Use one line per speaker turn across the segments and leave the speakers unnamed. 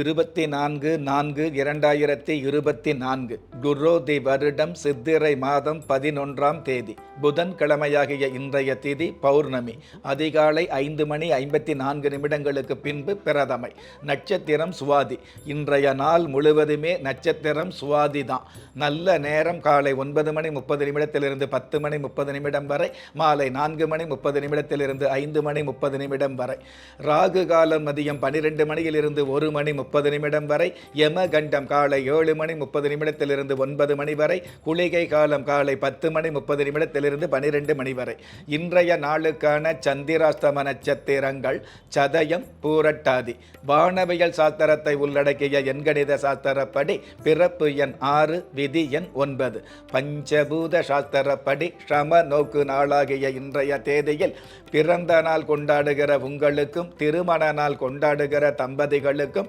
இருபத்தி நான்கு நான்கு இரண்டாயிரத்தி இருபத்தி நான்கு குரோதி வருடம் சித்திரை மாதம் பதினொன்றாம் தேதி புதன்கிழமையாகிய இன்றைய திதி பௌர்ணமி அதிகாலை ஐந்து மணி ஐம்பத்தி நான்கு நிமிடங்களுக்கு பின்பு பிரதமை நட்சத்திரம் சுவாதி இன்றைய நாள் முழுவதுமே நட்சத்திரம் சுவாதி தான். நல்ல நேரம் காலை ஒன்பது மணி முப்பது நிமிடத்திலிருந்து பத்து மணி முப்பது நிமிடம் வரை மாலை நான்கு மணி முப்பது நிமிடத்திலிருந்து ஐந்து மணி முப்பது நிமிடம் வரை ராகு காலம் மதியம் பன்னிரெண்டு மணியிலிருந்து ஒரு மணி முப்பது முப்பது நிமிடம் வரை யமகண்டம் காலை ஏழு மணி முப்பது நிமிடத்திலிருந்து ஒன்பது மணி வரை குளிகை காலம் காலை பத்து மணி முப்பது நிமிடத்திலிருந்து பனிரெண்டு மணி வரை. இன்றைய நாளுக்கான சந்திராஸ்தம நட்சத்திரங்கள் சதயம் பூரட்டாதி. வானவியல் சாஸ்திரத்தை உள்ளடக்கிய எண்கணித சாஸ்திரப்படி பிறப்பு எண் ஆறு விதி எண் ஒன்பது. பஞ்சபூத சாஸ்திரப்படி சம நோக்கு நாளாகிய இன்றைய தேதியில் பிறந்த நாள் கொண்டாடுகிற உங்களுக்கும் திருமண நாள் கொண்டாடுகிற தம்பதிகளுக்கும்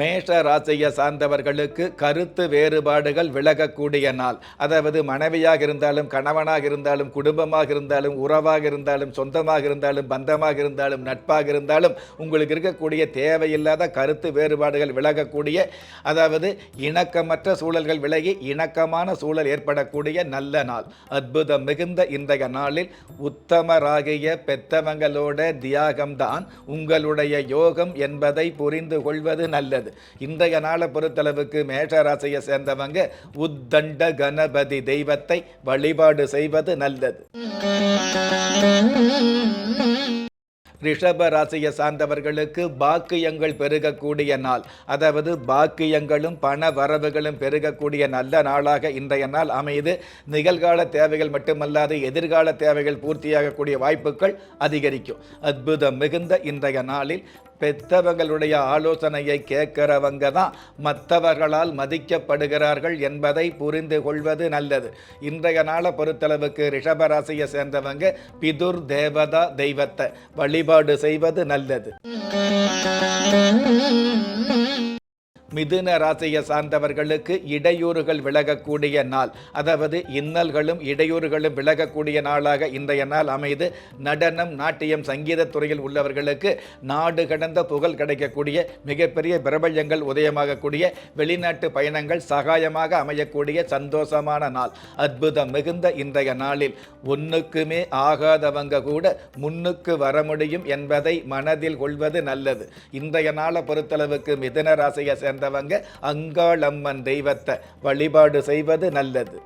மேஷ ராசியை சார்ந்தவர்களுக்கு கருத்து வேறுபாடுகள் விலகக்கூடிய நாள். அதாவது மனைவியாக இருந்தாலும் கணவனாக இருந்தாலும் குடும்பமாக இருந்தாலும் உறவாக இருந்தாலும் சொந்தமாக இருந்தாலும் பந்தமாக இருந்தாலும் நட்பாக இருந்தாலும் உங்களுக்கு இருக்கக்கூடிய தேவையில்லாத கருத்து வேறுபாடுகள் விலகக்கூடிய அதாவது இணக்கமற்ற சூழல்கள் விலகி இணக்கமான சூழல் ஏற்படக்கூடிய நல்ல நாள். அற்புதம் மிகுந்த இன்றைய நாளில் உத்தமராகிய பெத்தவங்களோட தியாகம்தான். உங்களுடைய யோகம் என்பதை புரிந்து கொள்வது நல்லது. இன்றைய நாளை பொறுத்தளவுக்கு மேஷ ராசியை சேர்ந்தவங்க உத்தண்ட கணபதி தெய்வத்தை வழிபாடு செய்வது நல்லது. ரிஷப ராசியை சார்ந்தவர்களுக்கு பாக்கியங்கள் பெருகக்கூடிய நாள். அதாவது பாக்கியங்களும் பண வரவுகளும் பெருகக்கூடிய நல்ல நாளாக இன்றைய நாள் அமைது நிகழ்கால தேவைகள் மட்டுமல்லாது எதிர்கால தேவைகள் பூர்த்தியாகக்கூடிய வாய்ப்புகள் அதிகரிக்கும். அற்புதம் மிகுந்த இன்றைய நாளில் பெத்தவங்களுடைய ஆலோசனையை கேட்கிறவங்க தான் மற்றவர்களால் மதிக்கப்படுகிறார்கள் என்பதை புரிந்து கொள்வது நல்லது. இன்றைய நாளை பொறுத்தளவுக்கு ரிஷபராசியை சேர்ந்தவங்க பிதுர் தேவதா தெய்வத்தை வழிபாடு செய்வது நல்லது. மிதுன ராசியை சார்ந்தவர்களுக்கு இடையூறுகள் விலகக்கூடிய நாள். அதாவது இன்னல்களும் இடையூறுகளும் விலகக்கூடிய நாளாக இன்றைய நாள் அமைது. நடனம் நாட்டியம் சங்கீத துறையில் உள்ளவர்களுக்கு நாடு கடந்த புகழ் கிடைக்கக்கூடிய மிகப்பெரிய பிரபல்யங்கள் உதயமாகக்கூடிய வெளிநாட்டு பயணங்கள் சகாயமாக அமையக்கூடிய சந்தோஷமான நாள். அற்புதம் மிகுந்த இன்றைய நாளில் ஒன்றுக்குமே ஆகாதவங்க கூட முன்னுக்கு வர முடியும் என்பதை மனதில் கொள்வது நல்லது. இன்றைய நாளை பொறுத்தளவுக்கு மிதுன ராசியை சேர்ந்த சேர்ந்தவங்க அங்காளம்மன் தெய்வத்தை வழிபாடு செய்வது நல்லது.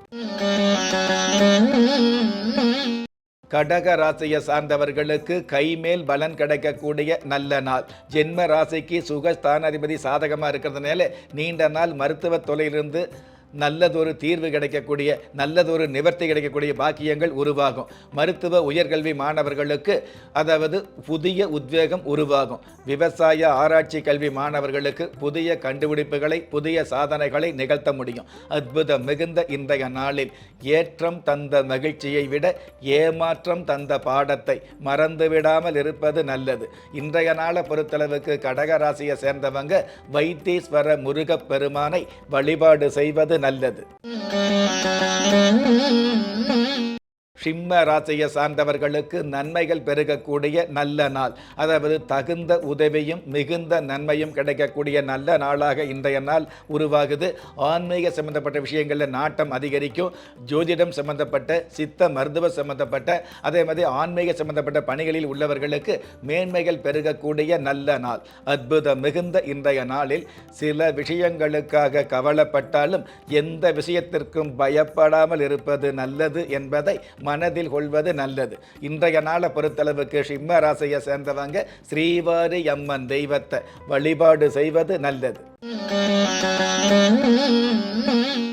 கடக ராசியை சார்ந்தவர்களுக்கு கைமேல் பலன் கிடைக்கக்கூடிய நல்ல நாள். ஜென்ம ராசிக்கு சுகஸ்தானாதிபதி சாதகமாக இருக்கிறதுனால நீண்ட நாள் மருத்துவ தொலையிலிருந்து நல்லதொரு தீர்வு கிடைக்கக்கூடிய நல்லதொரு நிவர்த்தி கிடைக்கக்கூடிய பாக்கியங்கள் உருவாகும். மருத்துவ உயர்கல்வி மாணவர்களுக்கு அதாவது புதிய உத்வேகம் உருவாகும். விவசாய ஆராய்ச்சி கல்வி மாணவர்களுக்கு புதிய கண்டுபிடிப்புகளை புதிய சாதனைகளை நிகழ்த்த முடியும். அற்புதம் மிகுந்த இன்றைய நாளில் ஏற்றம் தந்த மகிழ்ச்சியை விட ஏமாற்றம் தந்த பாடத்தை மறந்துவிடாமல் இருப்பது நல்லது. இன்றைய நாளை பொறுத்தளவுக்கு கடக ராசியை சேர்ந்தவங்க வைத்தீஸ்வர முருகப் பெருமானை வழிபாடு செய்வது நல்லது சிம்ம ராசியை சார்ந்தவர்களுக்கு நன்மைகள் பெருகக்கூடிய நல்ல நாள். அதாவது தகுந்த உதவியும் மிகுந்த நன்மையும் கிடைக்கக்கூடிய நல்ல நாளாக இன்றைய நாள் உருவாகுது. ஆன்மீக சம்பந்தப்பட்ட விஷயங்களில் நாட்டம் அதிகரிக்கும். ஜோதிடம் சம்பந்தப்பட்ட சித்த மருத்துவ சம்பந்தப்பட்ட அதே மாதிரி ஆன்மீக சம்பந்தப்பட்ட பணிகளில் உள்ளவர்களுக்கு மேன்மைகள் பெருகக்கூடிய நல்ல நாள். அற்புதம் மிகுந்த இன்றைய நாளில் சில விஷயங்களுக்காக கவலைப்பட்டாலும் எந்த விஷயத்திற்கும் பயப்படாமல் இருப்பது நல்லது என்பதை மனதில் கொள்வது நல்லது. இன்றைய நாளை பொறுத்தளவுக்கு சிம்ம ராசியை சேர்ந்தவங்க ஸ்ரீவாரி அம்மன் தெய்வத்தை வழிபாடு செய்வது நல்லது. Mm-hmm.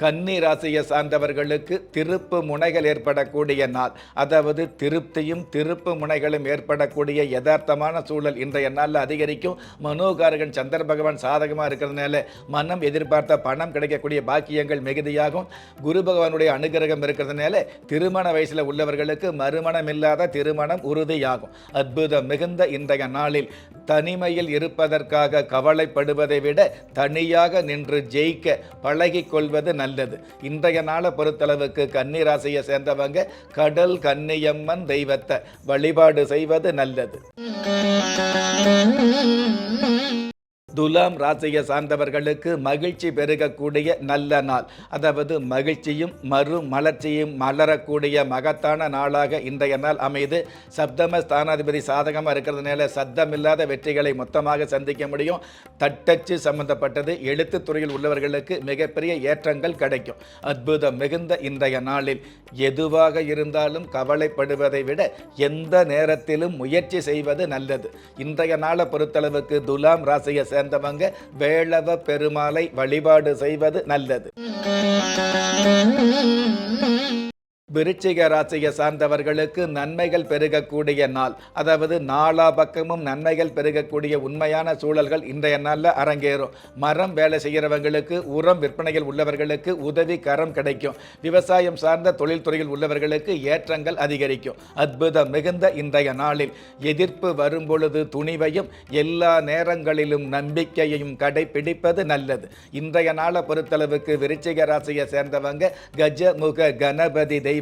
கன்னி ராசியை சார்ந்தவர்களுக்கு திருப்பு முனைகள் ஏற்படக்கூடிய நாள். அதாவது திருப்தியும் திருப்பு முனைகளும் ஏற்படக்கூடிய யதார்த்தமான சூழல் இன்றைய நாளில் அதிகரிக்கும். மனோகாரகன் சந்திர பகவான் சாதகமாக இருக்கிறதுனால மனம் எதிர்பார்த்த பணம் கிடைக்கக்கூடிய பாக்கியங்கள் மிகுதியாகும். குரு பகவானுடைய அனுகிரகம் இருக்கிறதுனால திருமண வயசில் உள்ளவர்களுக்கு மறுமணம் இல்லாத திருமணம் உறுதியாகும். அற்புதம் மிகுந்த இன்றைய நாளில் தனிமையில் இருப்பதற்காக கவலைப்படுவதை விட தனியாக நின்று ஜெயிக்க பழகிக்கொள்வது நல்லது. இன்றைய நாளை பொறுத்தளவுக்கு கன்னிராசியை சேர்ந்தவங்க கடல் கன்னியம்மன் தெய்வத்தை வழிபாடு செய்வது நல்லது. துலாம் ராசியை சார்ந்தவர்களுக்கு மகிழ்ச்சி பெருகக்கூடிய நல்ல நாள். அதாவது மகிழ்ச்சியும் மறு மலர்ச்சியும் மலரக்கூடிய மகத்தான நாளாக இன்றைய நாள் அமைது சப்தம ஸ்தானாதிபதி சாதகமாக இருக்கிறதுனால சத்தமில்லாத வெற்றிகளை மொத்தமாக சந்திக்க முடியும். தட்டச்சு சம்பந்தப்பட்டது எழுத்து துறையில் உள்ளவர்களுக்கு மிகப்பெரிய ஏற்றங்கள் கிடைக்கும். அற்புதம் மிகுந்த இன்றைய நாளில் எதுவாக இருந்தாலும் கவலைப்படுவதை விட எந்த நேரத்திலும் முயற்சி செய்வது நல்லது. இன்றைய நாளை பொறுத்தளவுக்கு துலாம் ராசியை பிறந்தவங்க வேளவ பெருமாளை வழிபாடு செய்வது நல்லது. விருச்சிக ராசியை சார்ந்தவர்களுக்கு நன்மைகள் பெருகக்கூடிய நாள். அதாவது நாலா பக்கமும் நன்மைகள் பெருகக்கூடிய உண்மையான சூழல்கள் இன்றைய நாளில் அரங்கேறும். மரம் வேலை செய்கிறவங்களுக்கு உரம் விற்பனையில் உள்ளவர்களுக்கு உதவி கரம் கிடைக்கும். விவசாயம் சார்ந்த தொழில்துறையில் உள்ளவர்களுக்கு ஏற்றங்கள் அதிகரிக்கும். அற்புதம் மிகுந்த இன்றைய நாளில். எதிர்ப்பு வரும்பொழுது துணிவையும் எல்லா நேரங்களிலும் நம்பிக்கையையும் கடைபிடிப்பது நல்லது. இன்றைய நாளை பொறுத்தளவுக்கு விருச்சிக ராசியை சேர்ந்தவங்க கஜமுக கணபதி தெய்வம்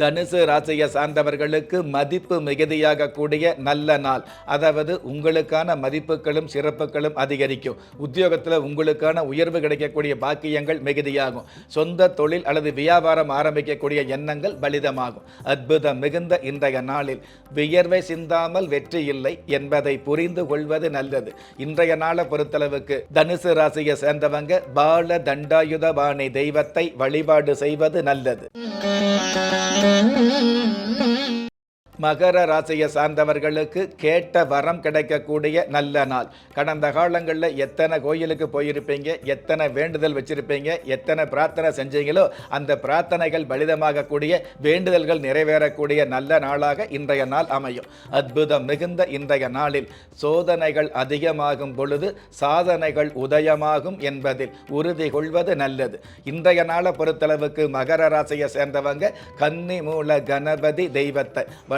தனுசு ராசியை சார்ந்தவர்களுக்கு மதிப்பு மிகுதியாக கூடிய நல்ல நாள். அதாவது உங்களுக்கான மதிப்புகளும் சிறப்புகளும் அதிகரிக்கும். உத்தியோகத்தில் உங்களுக்கான உயர்வு கிடைக்கக்கூடிய பாக்கியங்கள் மிகுதியாகும். சொந்த தொழில் அல்லது வியாபாரம் ஆரம்பிக்கக்கூடிய எண்ணங்கள் பலிதமாகும். அற்புதம் மிகுந்த இன்றைய நாளில். வியர்வை சிந்தாமல் வெற்றி இல்லை என்பதை புரிந்து கொள்வது நல்லது. இன்றைய நாளை பொறுத்தளவுக்கு தனுசு ராசியை சேர்ந்தவங்க பால தண்டாயுதபாணி தெய்வத்தை வழிபாடு செய்வது நல்லது. Thank you. மகர ராசியை சார்ந்தவர்களுக்கு கேட்ட வரம் கிடைக்கக்கூடிய நல்ல நாள். கடந்த காலங்களில் எத்தனை கோயிலுக்கு போயிருப்பீங்க எத்தனை வேண்டுதல் வச்சுருப்பீங்க எத்தனை பிரார்த்தனை செஞ்சீங்களோ அந்த பிரார்த்தனைகள் பலிதமாகக்கூடிய வேண்டுதல்கள் நிறைவேறக்கூடிய நல்ல நாளாக இன்றைய நாள் அமையும். அற்புதம் மிகுந்த இன்றைய நாளில் சோதனைகள் அதிகமாகும் பொழுது சாதனைகள் உதயமாகும் என்பதில் உறுதி கொள்வது நல்லது. இன்றைய நாளை பொறுத்தளவுக்கு மகர ராசியை சேர்ந்தவங்க கன்னி மூல கணபதி தெய்வத்தை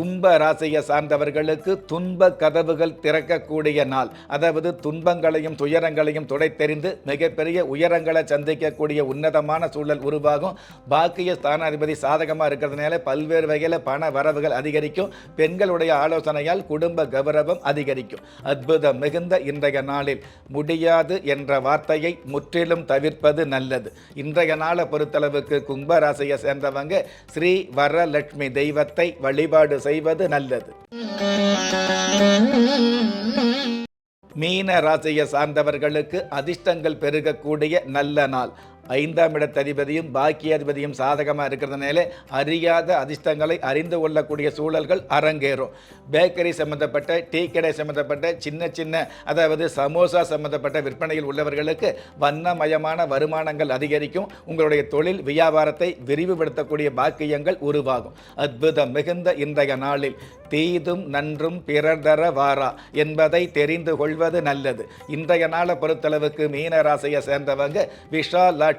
கும்ப ராசியை சார்ந்தவர்களுக்கு துன்ப கதவுகள் திறக்கக்கூடிய நாள். அதாவது துன்பங்களையும் துயரங்களையும் துடைத்தெறிந்து மிகப்பெரிய உயரங்களை சந்திக்கக்கூடிய உன்னதமான சூழல் உருவாகும். பாக்கிய ஸ்தானாதிபதி சாதகமாக இருக்கிறதுனால பல்வேறு வகையில் பண வரவுகள் அதிகரிக்கும். பெண்களுடைய ஆலோசனையால் குடும்ப கௌரவம் அதிகரிக்கும். அற்புதம் மிகுந்த இன்றைய நாளில் முடியாது என்ற வார்த்தையை முற்றிலும் தவிர்ப்பது நல்லது. இன்றைய நாளை பொறுத்தளவுக்கு கும்ப ராசியை சேர்ந்தவங்க ஸ்ரீ வரலட்சுமி தெய்வத்தை வழிபாடு செய்வது நல்லது. மீன ராசியை சார்ந்தவர்களுக்கு அதிர்ஷ்டங்கள் பெருகக்கூடிய நல்ல நாள். ஐந்தாம் இடத்ததிபதியும் பாக்கியாதிபதியும் சாதகமாக இருக்கிறதுனால அறியாத அதிர்ஷ்டங்களை அறிந்து கொள்ளக்கூடிய சூழல்கள் அரங்கேறும். பேக்கரி சம்மந்தப்பட்ட டீ கடை சம்மந்தப்பட்ட சின்ன சின்ன அதாவது சமோசா சம்மந்தப்பட்ட விற்பனையில் உள்ளவர்களுக்கு வண்ணமயமான வருமானங்கள் அதிகரிக்கும். உங்களுடைய தொழில் வியாபாரத்தை விரிவுபடுத்தக்கூடிய பாக்கியங்கள் உருவாகும். அற்புதம் மிகுந்த இன்றைய நாளில் தீதும் நன்றும் பிறர் தர வாரா என்பதை தெரிந்து கொள்வது நல்லது. இன்றைய நாளை பொறுத்தளவுக்கு மீன ராசியை சேர்ந்தவங்க விஷாலாட்சி